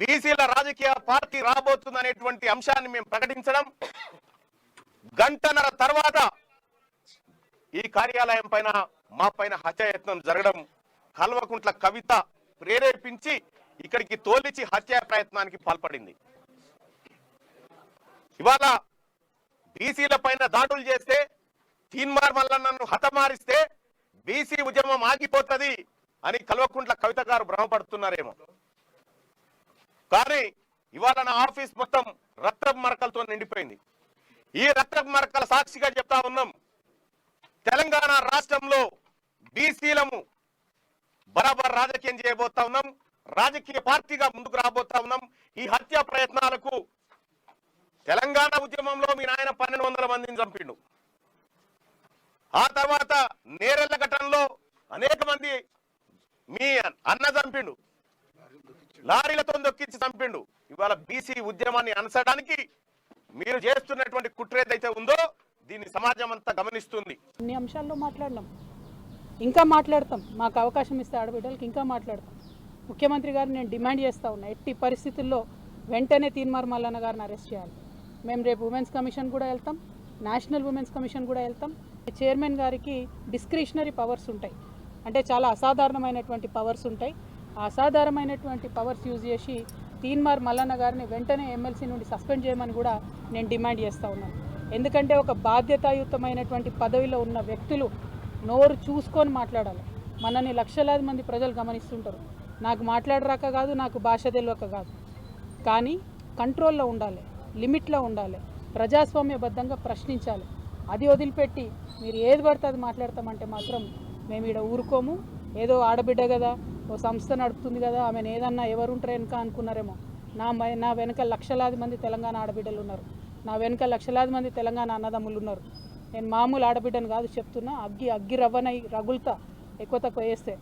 బీసీల రాజకీయ పార్టీ రాబోతుందనేటువంటి అంశాన్ని మేము ప్రకటించడం గంటన్నర తర్వాత ఈ కార్యాలయం పైన మా పైన హత్యాయత్నం జరగడం కల్వకుంట్ల కవిత ప్రేరేపించి ఇక్కడికి తోలిచి హత్యా ప్రయత్నానికి పాల్పడింది. ఇవాళ బీసీల పైన దాడులు చేస్తే తీన్మార్ మల్లన్నను హతమారిస్తే బీసీ ఉద్యమం ఆగిపోతుంది అని కల్వకుంట్ల కవిత గారు భ్రమపడుతున్నారేమో. కానీ ఇవాళ నా ఆఫీస్ మొత్తం రక్తపు మరకలతో నిండిపోయింది. ఈ రక్తపు మరకల సాక్షిగా చెప్తా ఉన్నాం. తెలంగాణ రాష్ట్రంలో బీసీలము బరాబర్ రాజకీయం చేయబోతా ఉన్నాం. రాజకీయ పార్టీగా ముందుకు రాబోతా ఉన్నాం. ఈ హత్య ప్రయత్నాలకు తెలంగాణ ఉద్యమంలో మీ నాయన పన్నెండు వందల మందిని చంపిండు. ఆ తర్వాత నేరెళ్ళ ఘటనలో అనేక మంది మీ అన్న చంపిండు. లారీలతో దొక్కించి చంపిండు. ఇవాళ బీసీ ఉద్యమాన్ని అనసడానికి మీరు చేస్తున్నటువంటి కుట్ర ఏదైతే ఉందో దీన్ని సమాజం అంతా గమనిస్తుంది. అన్ని అంశాల్లో మాట్లాడినాం ఇంకా మాట్లాడతాం. మాకు అవకాశం ఇస్తే ఆడబిడ్డలకి ఇంకా మాట్లాడతాం. ముఖ్యమంత్రి గారిని నేను డిమాండ్ చేస్తా ఉన్నా ఎట్టి పరిస్థితుల్లో వెంటనే తీన్మార్ మల్లన్న గారిని అరెస్ట్ చేయాలి. మేము రేపు ఉమెన్స్ కమిషన్ కూడా వెళ్తాం నేషనల్ ఉమెన్స్ కమిషన్ కూడా వెళ్తాం. చైర్మన్ గారికి డిస్క్రిషనరీ పవర్స్ ఉంటాయి. అంటే చాలా అసాధారణమైనటువంటి పవర్స్ ఉంటాయి. అసాధారణమైనటువంటి పవర్స్ యూజ్ చేసి తీన్మార్ మల్లన్న గారిని వెంటనే ఎమ్మెల్సీ నుండి సస్పెండ్ చేయమని కూడా నేను డిమాండ్ చేస్తూ ఉన్నాను. ఎందుకంటే ఒక బాధ్యతాయుతమైనటువంటి పదవిలో ఉన్న వ్యక్తులు నోరు చూసుకొని మాట్లాడాలి. మనని లక్షలాది మంది ప్రజలు గమనిస్తుంటారు. నాకు మాట్లాడరాక కాదు నాకు భాష తెలియక కాదు. కానీ కంట్రోల్లో ఉండాలి లిమిట్లో ఉండాలి ప్రజాస్వామ్యబద్ధంగా ప్రశ్నించాలి. అది వదిలిపెట్టి మీరు ఏది పడితే అది మాట్లాడతామంటే మాత్రం మేము ఇక్కడ ఊరుకోము. ఏదో ఆడబిడ్డ కదా ఓ సంస్థ నడుపుతుంది కదా ఆమెను ఏదన్నా ఎవరుంటారు వెనుక వెనక అనుకున్నారేమో. నా నా వెనక లక్షలాది మంది తెలంగాణ ఆడబిడ్డలు ఉన్నారు. నా వెనక లక్షలాది మంది తెలంగాణ అన్నదమ్ములు ఉన్నారు. నేను మామూలు ఆడబిడ్డను కాదు చెప్తున్నా అగ్గి అగ్గి రవ్వనై రగులుతా ఎక్కువ తక్కువ వేస్తే.